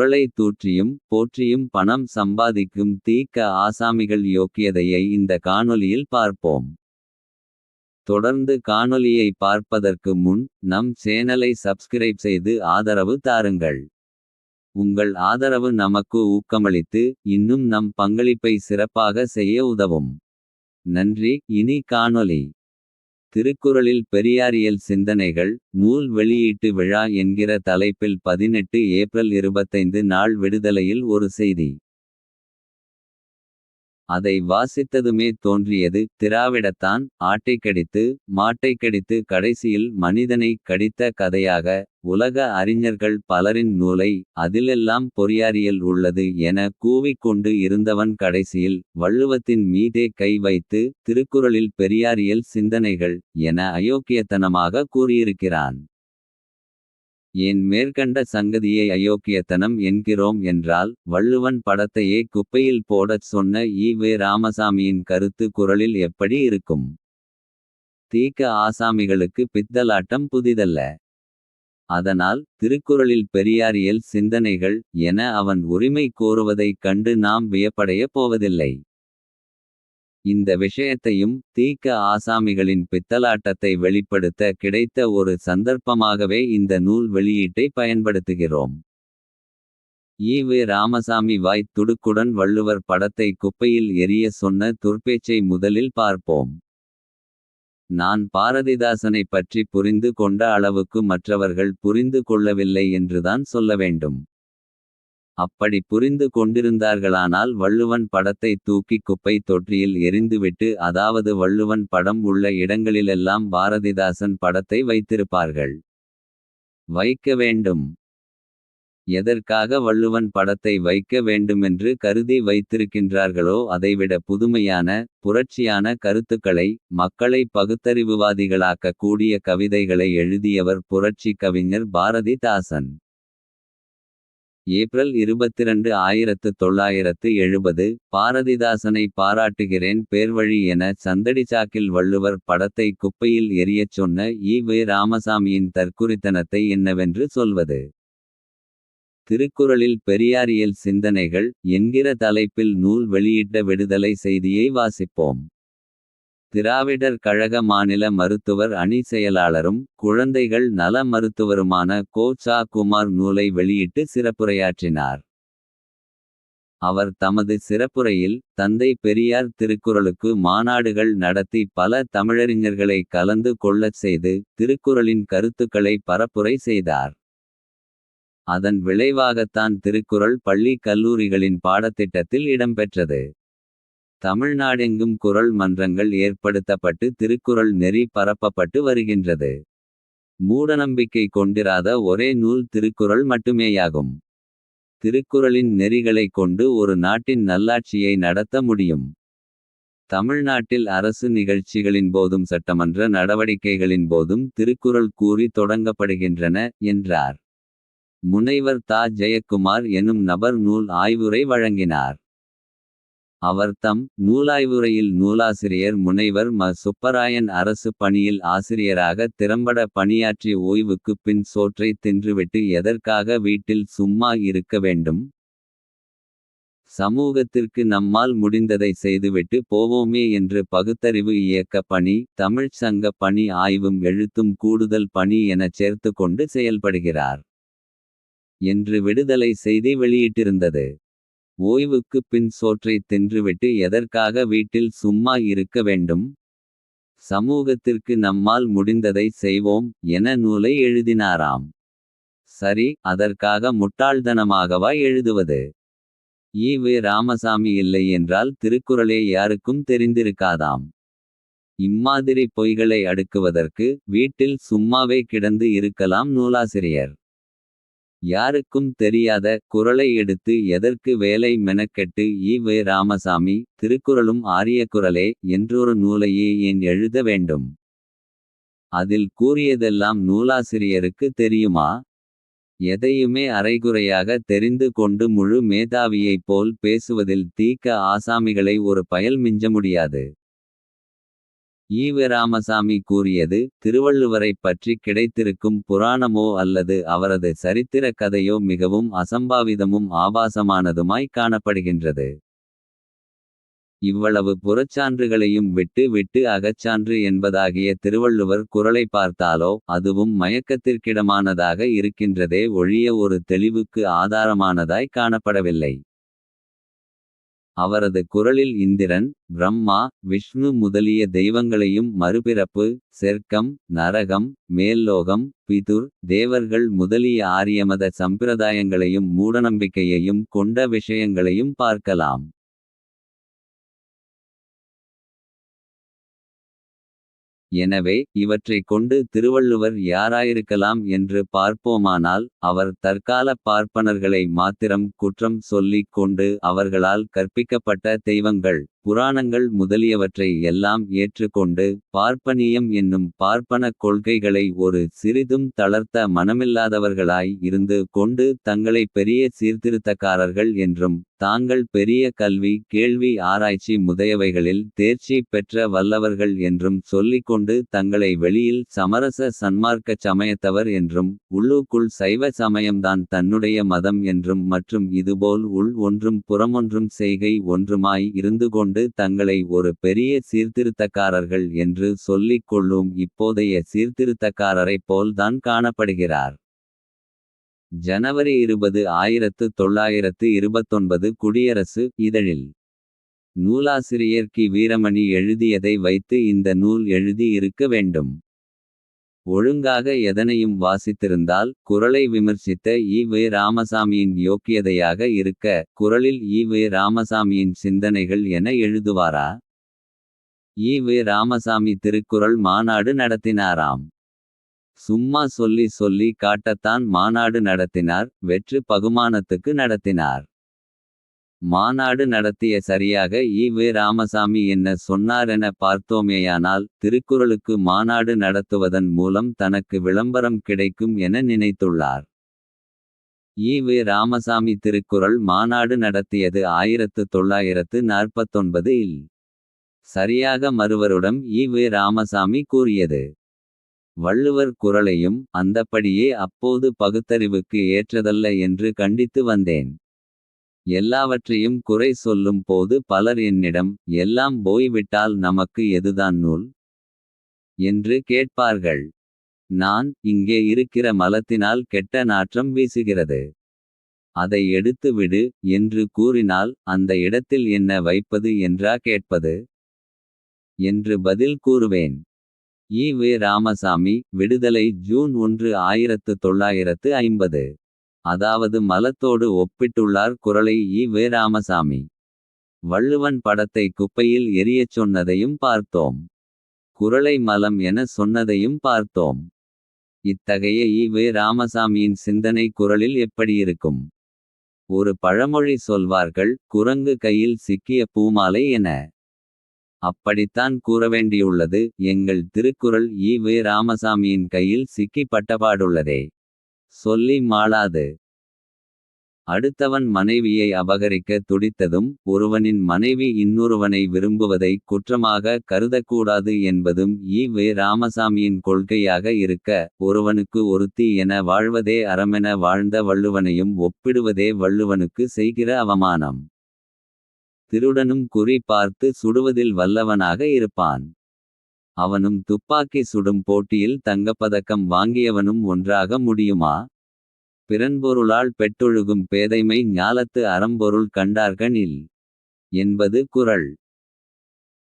குரலை தூற்றியும் போற்றியும் பணம் சம்பாதிக்கும் தீக்க ஆசாமிகள் யோக்கியதையை இந்த காணொலியில் பார்ப்போம். தொடர்ந்து காணொலியை பார்ப்பதற்கு முன் நம் சேனலை சப்ஸ்கிரைப் செய்து ஆதரவு தாருங்கள். உங்கள் ஆதரவு நமக்கு ஊக்கமளித்து இன்னும் நம் பங்களிப்பை சிறப்பாக செய்ய உதவும். நன்றி இனி காணொலி திருக்குறளில் பெரியாரியல் சிந்தனைகள். நூல் வெளியீட்டு விழா என்கிற தலைப்பில் பதினெட்டு ஏப்ரல் இருபத்தைந்து நாள் விடுதலையில் ஒரு செய்தி. அதை வாசித்ததுமே தோன்றியது திராவிடத்தான் ஆட்டைக் கடித்து. மாட்டைக் கடித்து கடைசியில் மனிதனைக் கடித்த கதையாக. உலக அறிஞர்கள் பலரின் நூலை அதிலெல்லாம் பொறியாரியல் உள்ளது. என கூவிக் கொண்டு இருந்தவன் கடைசியில் வள்ளுவத்தின் மீதே கை வைத்து. திருக்குறளில் பெரியாரியல் சிந்தனைகள் என அயோக்கியத்தனமாக கூறியிருக்கிறான். ஏன் மேற்கண்ட சங்கதியை அயோக்கியத்தனம் என்கிறோம் என்றால். வள்ளுவன் படத்தையே குப்பையில் போடச் சொன்ன ஈ. வே ராமசாமியின் கருத்து குறளில் எப்படி இருக்கும். தீக்க ஆசாமிகளுக்கு பித்தலாட்டம் புதிதல்ல. அதனால் திருக்குறளில் பெரியாரியல் சிந்தனைகள். என அவன் உரிமை கோருவதைக் கண்டு நாம் வியப்படையப் போவதில்லை. இந்த விஷயத்தையும் தீக்க ஆசாமிகளின் பித்தலாட்டத்தை வெளிப்படுத்த கிடைத்த ஒரு சந்தர்ப்பமாகவே இந்த நூல் வெளியீட்டை பயன்படுத்துகிறோம். ஈ. ராமசாமி வாய்த் துடுக்குடன் வள்ளுவர் படத்தை குப்பையில் எரிய சொன்ன துர்பேச்சை முதலில் பார்ப்போம். நான் பாரதிதாசனைப் பற்றி புரிந்து கொண்ட அளவுக்கு மற்றவர்கள் புரிந்து கொள்ளவில்லை என்றுதான் சொல்ல வேண்டும். அப்படி புரிந்து கொண்டிருந்தார்களானால் வள்ளுவன் படத்தை தூக்கி குப்பை தொற்றியில் எரிந்துவிட்டு அதாவது வள்ளுவன் படம் உள்ள இடங்களிலெல்லாம் பாரதிதாசன் படத்தை வைத்திருப்பார்கள். வைக்க வேண்டும். எதற்காக வள்ளுவன் படத்தை வைக்க வேண்டுமென்று கருதி வைத்திருக்கின்றார்களோ அதைவிட புதுமையான. புரட்சியான கருத்துக்களை மக்களை பகுத்தறிவுவாதிகளாக்க கூடிய கவிதைகளை எழுதியவர் புரட்சி கவிஞர் பாரதிதாசன். ஏப்ரல் இருபத்திரண்டு ஆயிரத்து தொள்ளாயிரத்து எழுபது பாரதிதாசனை பாராட்டுகிறேன் பேர்வழி என சந்தடிச்சாக்கில் வள்ளுவர் படத்தை குப்பையில் எறியச் சொன்ன ஈ. வே ராமசாமியின் தற்குறித்தனத்தை என்னவென்று சொல்வது. திருக்குறளில் பெரியாரியல் சிந்தனைகள் என்கிற தலைப்பில் நூல் வெளியிட்ட விடுதலை செய்தியை வாசிப்போம். திராவிடர் கழக மாநில மருத்துவர் அணி செயலாளரும். குழந்தைகள் நல மருத்துவருமான கோ. குமார் நூலை வெளியிட்டு சிறப்புரையாற்றினார். அவர் தமது சிறப்புரையில் தந்தை பெரியார் திருக்குறளுக்கு மாநாடுகள் நடத்தி பல தமிழறிஞர்களை கலந்து கொள்ளச் செய்து. திருக்குறளின் கருத்துக்களை பரப்புரை செய்தார். அதன் விளைவாகத்தான் திருக்குறள் பள்ளி கல்லூரிகளின் பாடத்திட்டத்தில் இடம்பெற்றது. தமிழ்நாடெங்கும் குறள் மன்றங்கள் ஏற்படுத்தப்பட்டு திருக்குறள் நெறி பரப்பப்பட்டு வருகின்றது. மூடநம்பிக்கை கொண்டிராத ஒரே நூல் திருக்குறள் மட்டுமேயாகும். திருக்குறளின் நெறிகளைக் கொண்டு ஒரு நாட்டின் நல்லாட்சியை நடத்த முடியும். தமிழ்நாட்டில் அரசு நிகழ்ச்சிகளின் போதும் சட்டமன்ற நடவடிக்கைகளின் போதும் திருக்குறள் கூறி தொடங்கப்படுகின்றன என்றார். முனைவர் தா ஜெயக்குமார் எனும் நபர் நூல் ஆய்வுரை வழங்கினார். அவர் தம் நூலாய்வுரையில் நூலாசிரியர் முனைவர் ம. சுப்பராயன் அரசு பணியில் ஆசிரியராக திறம்பட பணியாற்றி ஓய்வுக்குப் பின் சோற்றை தின்றுவிட்டு எதற்காக வீட்டில் சும்மா இருக்க வேண்டும். சமூகத்திற்கு நம்மால் முடிந்ததை செய்துவிட்டு போவோமே என்று பகுத்தறிவு இயக்க பணி. தமிழ்ச் சங்க பணி ஆய்வும் எழுத்தும் கூடுதல் பணி எனச் சேர்த்து கொண்டு செயல்படுகிறார். என்று விடுதலை செய்தி வெளியிட்டிருந்தது. ஓய்வுக்குப் பின் சோற்றைத் தின்றுவிட்டு எதற்காக வீட்டில் சும்மா இருக்க வேண்டும். சமூகத்திற்கு நம்மால் முடிந்ததை செய்வோம் என நூலை எழுதினாராம். சரி அதற்காக முட்டாள்தனமாகவா எழுதுவது. ஈ. வி ராமசாமி இல்லை என்றால் திருக்குறளே யாருக்கும் தெரிந்திருக்காதாம். இம்மாதிரி பொய்களை அடுக்குவதற்கு வீட்டில் சும்மாவே கிடந்து இருக்கலாம் நூலாசிரியர். யாருக்கும் தெரியாத குறளை எடுத்து எதற்கு வேலை மெனக்கெட்டு ஈ. வே ராமசாமி. திருக்குறளும் ஆரியக்குறளே என்றொரு நூலையே ஏன் எழுத வேண்டும். அதில் கூறியதெல்லாம் நூலாசிரியருக்கு தெரியுமா. எதையுமே அரைகுறையாக தெரிந்து கொண்டு முழு மேதாவியைப் போல் பேசுவதில் தீக்க ஆசாமிகளை ஒரு பயல் மிஞ்ச முடியாது. ஈவு ராமசாமி கூறியது திருவள்ளுவரைப் பற்றி கிடைத்திருக்கும் புராணமோ அல்லது அவரது சரித்திர கதையோ மிகவும் அசம்பாவிதமும் ஆபாசமானதுமாய் காணப்படுகின்றது. இவ்வளவு புறச்சான்றுகளையும் விட்டு விட்டு அகச்சான்று என்பதாகிய திருவள்ளுவர் குரலை பார்த்தாலோ அதுவும் மயக்கத்திற்கிடமானதாக இருக்கின்றதே ஒழிய ஒரு தெளிவுக்கு ஆதாரமானதாய் காணப்படவில்லை. அவரது குரலில் இந்திரன் பிரம்மா விஷ்ணு முதலிய தெய்வங்களையும் மறுபிறப்பு செர்க்கம் நரகம் மேல்லோகம் பிதுர் தேவர்கள் முதலிய ஆரியமத சம்பிரதாயங்களையும் மூடநம்பிக்கையையும் கொண்ட விஷயங்களையும் பார்க்கலாம். எனவே இவற்றைக் கொண்டு திருவள்ளுவர் யாராயிருக்கலாம் என்று பார்ப்போமானால். அவர் தற்காலப் பார்ப்பனர்களை மாத்திரம் குற்றம் சொல்லிக் கொண்டு. அவர்களால் கற்பிக்கப்பட்ட தெய்வங்கள் புராணங்கள் முதலியவற்றை எல்லாம் ஏற்றுக்கொண்டு. பார்ப்பனியம் என்னும் பார்ப்பனக் கொள்கைகளை ஒரு சிறிதும் தளர்த்த மனமில்லாதவர்களாய் இருந்து கொண்டு. தங்களை பெரிய சீர்திருத்தக்காரர்கள் என்றும். தாங்கள் பெரிய கல்வி கேள்வி ஆராய்ச்சி முதயவைகளில். தேர்ச்சி பெற்ற வல்லவர்கள் என்றும் சொல்லிக்கொண்டு தங்களை வெளியில் சமரச சன்மார்க்க சமயத்தவர் என்றும். உள்ளுக்குள் சைவ சமயம்தான் தன்னுடைய மதம் என்றும். மற்றும் இதுபோல் உள் ஒன்றும் புறமொன்றும் செய்கை ஒன்றுமாய் இருந்து கொண்டு கொண்டு தங்களை ஒரு பெரிய சீர்திருத்தக்காரர்கள் என்று சொல்லிக் கொள்ளும். இப்போதைய சீர்திருத்தக்காரரைப் போல்தான் காணப்படுகிறார். ஜனவரி இருபது ஆயிரத்து தொள்ளாயிரத்து இருபத்தொன்பது குடியரசு இதழில். நூலாசிரியர் கி வீரமணி எழுதியதை வைத்து இந்த நூல் எழுதி இருக்க வேண்டும். ஒழுங்காக எதனையும் வாசித்திருந்தால் குரலை விமர்சித்த ஈ. வே. ராமசாமியின் யோக்கியதையாக இருக்க. குறளில் ஈ. வே. ராமசாமியின் சிந்தனைகள் என எழுதுவாரா. ஈ. வே. ராமசாமி திருக்குறள் மாநாடு நடத்தினாராம். சும்மா சொல்லி சொல்லி காட்டத்தான் மாநாடு நடத்தினார். வெற்று பகுமானத்துக்கு நடத்தினார். மாநாடு நடத்திய சரியாக ஈ. வே. ராமசாமி என்ன சொன்னாரென பார்த்தோமேயானால். திருக்குறளுக்கு மாநாடு நடத்துவதன் மூலம் தனக்கு விளம்பரம் கிடைக்கும் என நினைத்துள்ளார். ஈ. வே. ராமசாமி திருக்குறள் மாநாடு நடத்தியது ஆயிரத்து தொள்ளாயிரத்து நாற்பத்தொன்பது இல். சரியாக மறுவருடம் ஈ. வே. ராமசாமி கூறியது. வள்ளுவர் குறளையும் அந்தப்படியே அப்போது பகுத்தறிவுக்கு ஏற்றதல்ல என்று கண்டித்து வந்தேன். எல்லாவற்றையும் குறை சொல்லும் போது பலர் என்னிடம். எல்லாம் போய்விட்டால் நமக்கு எதுதான் நூல். என்று கேட்பார்கள். நான் இங்கே இருக்கிற மலத்தினால் கெட்ட நாற்றம் வீசுகிறது. அதை எடுத்து விடு என்று கூறினால் அந்த இடத்தில் என்ன வைப்பது என்றா கேட்பது. என்று பதில் கூறுவேன். ஈ. வே. ராமசாமி விடுதலை ஜூன் ஒன்று ஆயிரத்து தொள்ளாயிரத்து ஐம்பது. அதாவது மலத்தோடு ஒப்பிட்டுள்ளார் குரலை ஈ. வே. ராமசாமி. வள்ளுவன் படத்தை குப்பையில் எரியச் சொன்னதையும் பார்த்தோம். குறளை மலம் என சொன்னதையும் பார்த்தோம். இத்தகைய ஈ. வே. ராமசாமியின் சிந்தனை குறளில் எப்படியிருக்கும். ஒரு பழமொழி சொல்வார்கள் குரங்கு கையில் சிக்கிய பூமாலை என. அப்படித்தான் கூறவேண்டியுள்ளது எங்கள் திருக்குறள் ஈ. வே. ராமசாமியின் கையில் சிக்கி பட்டபாடுள்ளதே. சொல்லி மாளாது. அடுத்தவன் மனைவியை அபகரிக்க துடித்ததும். ஒருவனின் மனைவி இன்னொருவனை விரும்புவதை குற்றமாக கருதக்கூடாது என்பதும் ஈ. வே. ராமசாமியின் கொள்கையாக இருக்க. ஒருவனுக்கு ஒருத்தி என வாழ்வதே அறமென வாழ்ந்த வள்ளுவனையும். ஒப்பிடுவதே வள்ளுவனுக்கு செய்கிற அவமானம். திருடனும் குறி பார்த்து சுடுவதில் வல்லவனாக இருப்பான். அவனும் துப்பாக்கி சுடும் போட்டியில் தங்கப்பதக்கம் வாங்கியவனும் ஒன்றாக முடியுமா. பிறன்பொருளால் பெற்றொழுகும் பேதைமை ஞாலத்து அறம்பொருள் கண்டார்கனில் என்பது குறள்.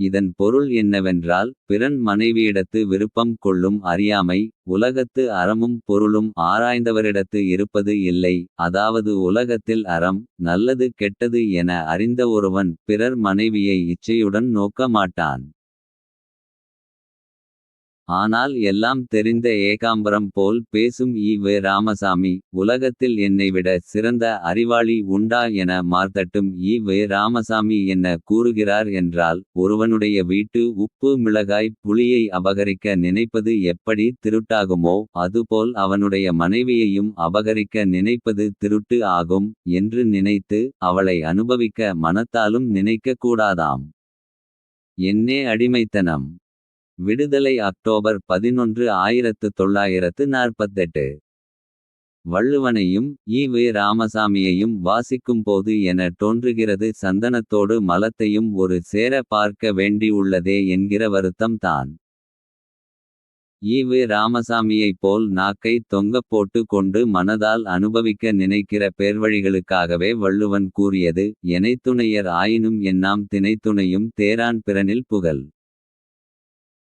இதன் பொருள் என்னவென்றால் பிறன் மனைவியிடத்து விருப்பம் கொள்ளும் அறியாமை. உலகத்து அறமும் பொருளும் ஆராய்ந்தவரிடத்து இருப்பது இல்லை. அதாவது உலகத்தில் அறம் நல்லது கெட்டது என அறிந்த ஒருவன். பிறர் மனைவியை இச்சையுடன் நோக்க மாட்டான். ஆனால் எல்லாம் தெரிந்த ஏகாம்பரம் போல் பேசும் ஈ. வே. ராமசாமி. உலகத்தில் என்னைவிட சிறந்த அறிவாளி உண்டா என மார்த்தட்டும் ஈ. வே. ராமசாமி என்ன கூறுகிறார் என்றால். ஒருவனுடைய வீட்டு உப்பு மிளகாய் புளியை அபகரிக்க நினைப்பது எப்படி திருட்டாகுமோ. அதுபோல் அவனுடைய மனைவியையும் அபகரிக்க நினைப்பது திருட்டு ஆகும். என்று நினைத்து அவளை அனுபவிக்க மனத்தாலும் நினைக்க கூடாதாம். என்னே அடிமைத்தனம். விடுதலை அக்டோபர் பதினொன்று ஆயிரத்து தொள்ளாயிரத்து நாற்பத்தெட்டு. வள்ளுவனையும் ஈ.வே ராமசாமியையும் வாசிக்கும்போது என தோன்றுகிறது சந்தனத்தோடு மலத்தையும் ஒரு சேர பார்க்க வேண்டியுள்ளதே என்கிற வருத்தம் தான். ஈ.வே ராமசாமியைப் போல் நாக்கை தொங்கப் போட்டு கொண்டு மனதால் அனுபவிக்க நினைக்கிற பேர்வழிகளுக்காகவே வள்ளுவன் கூறியது எனைத்துணையர் ஆயினும் என்னாம் திணைத்துணையும் தேரான் பிறனில் புகழ்.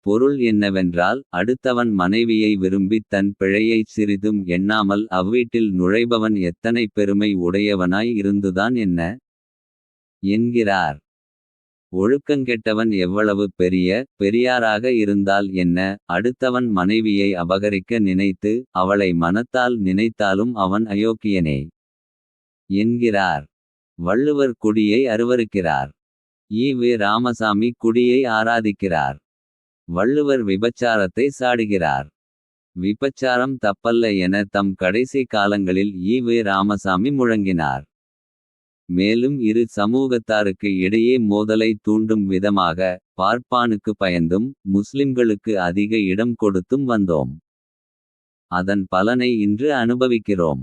பொருள் என்னவென்றால் அடுத்தவன் மனைவியை விரும்பித் தன் பிழையைச் சிறிதும் எண்ணாமல் அவ்வீட்டில் நுழைபவன் எத்தனை பெருமை உடையவனாய் இருந்துதான் என்ன. என்கிறார். ஒழுக்கங்கெட்டவன் எவ்வளவு பெரிய பெரியாராக இருந்தால் என்ன அடுத்தவன் மனைவியை அபகரிக்க நினைத்து அவளை மனத்தால் நினைத்தாலும் அவன் அயோக்கியனே. என்கிறார். வள்ளுவர் குடியை அருவருக்கிறார். ஈ வி ராமசாமி குடியை ஆராதிக்கிறார். வள்ளுவர் விபச்சாரத்தை சாடுகிறார். விபச்சாரம் தப்பல்ல என தம் கடைசி காலங்களில் ஈ வி ராமசாமி முழங்கினார். மேலும் இரு சமூகத்தாருக்கு இடையே மோதலை தூண்டும் விதமாக. பார்ப்பானுக்கு பயந்தும் முஸ்லிம்களுக்கு அதிக இடம் கொடுத்தும் வந்தோம். அதன் பலனை இன்று அனுபவிக்கிறோம்.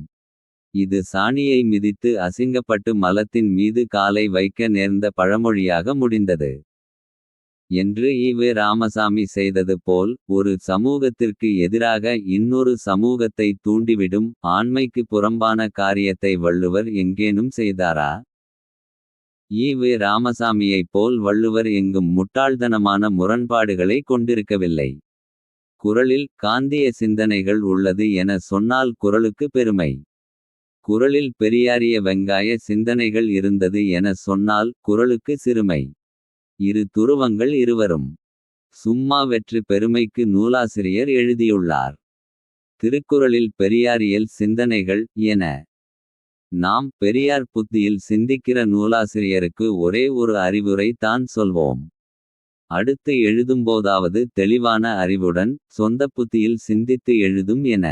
இது சாணியை மிதித்து அசிங்கப்பட்டு மலத்தின் மீது காலை வைக்க நேர்ந்த பழமொழியாக முடிந்தது. என்று ஈ.வே ராமசாமி செய்தது போல் ஒரு சமூகத்திற்கு எதிராக இன்னொரு சமூகத்தை தூண்டிவிடும் ஆண்மைக்கு புறம்பான காரியத்தை வள்ளுவர் எங்கேனும் செய்தாரா. ஈ.வே ராமசாமியைப் போல் வள்ளுவர் எங்கும் முட்டாள்தனமான முரண்பாடுகளை கொண்டிருக்கவில்லை. குறளில் காந்திய சிந்தனைகள் உள்ளது என சொன்னால் குரலுக்கு பெருமை. குறளில் பெரியாரிய வெங்காய சிந்தனைகள் இருந்தது என சொன்னால் குரலுக்கு சிறுமை. இரு துருவங்கள் இருவரும். சும்மா வெற்று பெருமைக்கு நூலாசிரியர் எழுதியுள்ளார். திருக்குறளில் பெரியாரியல் சிந்தனைகள் என. நாம் பெரியார் புத்தியில் சிந்திக்கிற நூலாசிரியருக்கு ஒரே ஒரு அறிவுரை தான் சொல்வோம். அடுத்து எழுதும்போதாவது தெளிவான அறிவுடன் சொந்தப் புத்தியில் சிந்தித்து எழுதும் என.